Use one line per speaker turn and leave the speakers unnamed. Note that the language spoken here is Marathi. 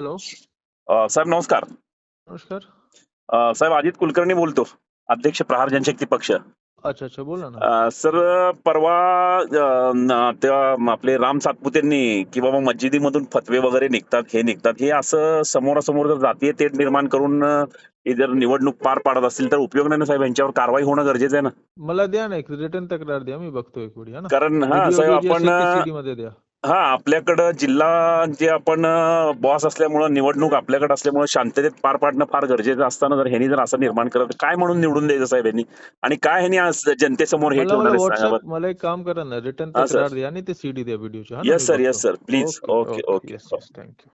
हॅलो.
साहेब नमस्कार.
नमस्कार.
साहेब अजित कुलकर्णी बोलतो. अध्यक्ष प्रहार जनशक्ती पक्ष.
अच्छा अच्छा बोला ना.
सर परवा त्या आपले राम सातपुतेंनी की बाबा मस्जिदीमधून फतवे वगैरे निघतात हे निघतात हे असं समोरासमोर जर जातीय तेढ निर्माण करून हे जर निवडणूक पार पाडत असतील तर उपयोग नाही ना साहेब? यांच्यावर कारवाई होणं गरजेचं आहे ना?
मला द्या ना एक रिटर्न तक्रार द्या मी बघतो एक वेळी हा
कारण हा साहेब आपण हा आपल्याकडं जिल्हा जे आपण बॉस असल्यामुळं निवडणूक आपल्याकडे असल्यामुळं शांततेत पार पाडणं फार गरजेचं असताना जर ह्यांनी जर असं निर्माण करत काय म्हणून निवडून द्यायचं साहेब यांनी आणि काय ह्यांनी आज जनतेसमोर हे
मला मला
ठेवणार
व्हॉट्सअप मला एक काम करा ना रिटर्न
हा, सर.
तक्रार द्या आणि ते सीडी द्या
येस
मी
सर येस
बघतो
sir please okay okay
thank you